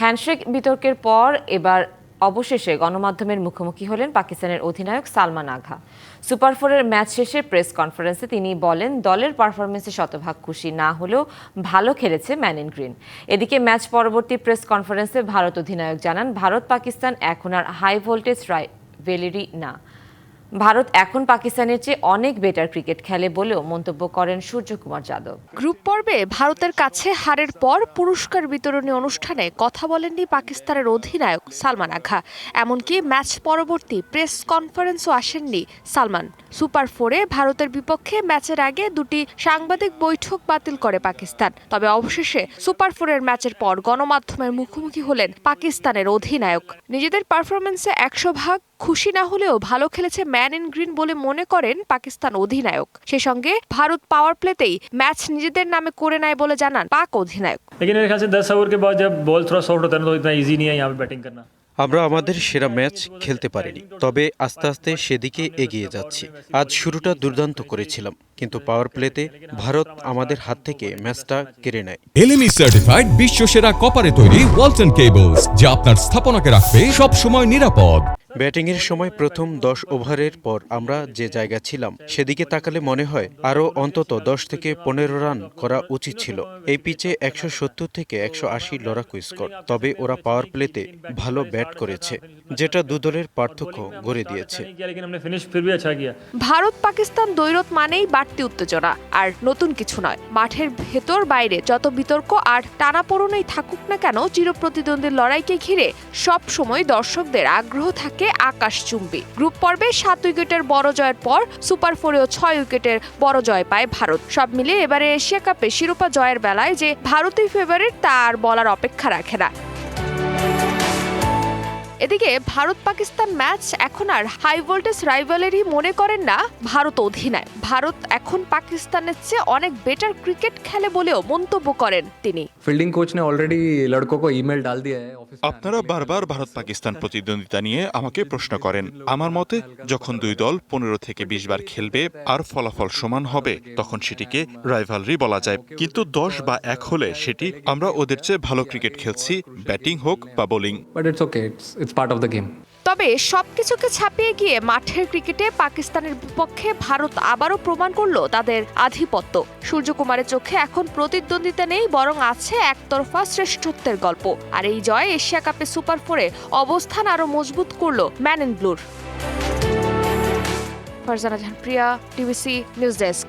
Handshake বিতর্কের পর এবার অবশেষে গণমাধ্যমের মুখোমুখি হলেন পাকিস্তানের অধিনায়ক সালমান আঘা। সুপার ফোরের ম্যাচ শেষে প্রেস কনফারেন্সে তিনি বলেন, দলের পারফরমেন্সে শতভাগ খুশি না হলেও ভালো খেলেছে ম্যান ইন গ্রিন। এদিকে ম্যাচ পরবর্তী প্রেস কনফারেন্সে ভারত অধিনায়ক জানান ভারত পাকিস্তান এখন আর হাই ভোল্টেজ রাইভেলিরি না। ভারত এখন পাকিস্তানের চেয়ে অনেক বেটার ক্রিকেট খেলে বলেও মন্তব্য করেন সূর্যকুমার যাদব। গ্রুপ পর্বে ভারতের কাছে হারের পর পুরস্কার বিতরণী অনুষ্ঠানে কথা বলেননি পাকিস্তানের অধিনায়ক সালমান আঘা। এমনকি ম্যাচ পরবর্তী প্রেস কনফারেন্সও আসেননি সালমান। সুপার ফোরে ভারতের বিপক্ষে ম্যাচের আগে দুটি সাংবাদিক বৈঠক বাতিল করে পাকিস্তান। তবে অবশেষে সুপার ফোরের ম্যাচের পর গণমাধ্যমের মুখোমুখি হলেন পাকিস্তানের অধিনায়ক। নিজেদের পারফরমেন্সে একশো ভাগ খুশি না হলেও ভালো খেলেছে ম্যান ইন গ্রিন বলে মনে করেন পাকিস্তান অধিনায়ক সেই সঙ্গে ভারত পাওয়ার প্লেতেই ম্যাচ নিজেদের নামে করে নেয় বলে জানান পাক অধিনায়ক लेकिन मेरे ख्याल से दस ओवर के बाद जब बॉल थोड़ा सॉफ्ट होता है ना तो इतना इजी नहीं है यहाँ पे बैटिंग करना আমরা আমাদের সেরা ম্যাচ খেলতে পারিনি তবে আস্তে আস্তে সেদিকে এগিয়ে যাচ্ছি আজ শুরুটা দুর্দান্ত করেছিলাম কিন্তু পাওয়ার প্লেতে ভারত আমাদের হাত থেকে ম্যাচটা কেড়ে নেয় এলএমই সার্টিফাইড বিশ্ব সেরা কপারে তৈরি ওয়ালটন কেবলস যা আপনার স্থাপনাকে রাখবে সব সময় নিরাপদ ব্যাটিংয়ের সময় প্রথম দশ ওভারের পর আমরা যে জায়গা ছিলাম, সেদিকে তাকালে মনে হয় আরও অন্তত দশ থেকে পনেরো রান করা উচিত ছিল। এই পিচে একশো সত্তর থেকে একশো আশি লড়াকু স্কোর। তবে ওরা পাওয়ার প্লেতে ভালো ব্যাট করেছে, যেটা দুদলের পার্থক্য গড়ে দিয়েছে। ভারত পাকিস্তান দৈরত মানেই বাড়তি উত্তেজনা, আর নতুন কিছু নয়। মাঠের ভেতর বাইরে যত বিতর্ক আর টানাপোড়নেই থাকুক না কেন, চিরপ্রতিদ্বন্দ্বীর লড়াইকে ঘিরে সব সময় দর্শকদের আগ্রহ থাকে আকাশচুম্বী গ্রুপ পর্বে সাত উইকেটের বড় জয়ের পর সুপার ফোরেও ছয় উইকেটের বড় জয় পায় ভারত। সব মিলিয়ে এবারে এশিয়া কাপে শিরোপা জয়ের বেলায় যে ভারতই ফেভারিট তা আর বলার অপেক্ষা রাখে না। এদিকে ভারত পাকিস্তান ম্যাচ এখন আর হাই ভোল্টেজ রাইভালেরই মনে করেন না ভারত অধিনায়ক। ভারত এখন পাকিস্তানের চেয়ে অনেক বেটার ক্রিকেট খেলে বলেও মন্তব্য করেন তিনি। ফিল্ডিং কোচ নে অলরেডি লড়কো কো ইমেল ডাল দিয়ে আপনারা বারবার ভারত পাকিস্তান প্রতিদ্বন্দ্বিতা নিয়ে আমাকে প্রশ্ন করেন। আমার মতে যখন দুই দল পনেরো থেকে বিশ বার খেলবে আর ফলাফল সমান হবে তখন সেটিকে রাইভালরি বলা যায়। কিন্তু দশ বা এক হলে সেটি আমরা ওদের চেয়ে ভালো ক্রিকেট খেলছি ব্যাটিং হোক বা bowling but it's okay it's part of the game তবে সব কিছুকে ছাপিয়ে গিয়ে মাঠের ক্রিকেটে পাকিস্তানের বিপক্ষে ভারত আবারও প্রমাণ করল তাদের আধিপত্য। সূর্যকুমারের চোখে এখন প্রতিদ্বন্দ্বিতা নেই, বরং আছে একতরফা শ্রেষ্ঠত্বের গল্প। আর এই জয় এশিয়া কাপে সুপার ফোরে অবস্থান আরও মজবুত করল ম্যান ইন ব্লুর। Farzana Priya, TVC, news desk.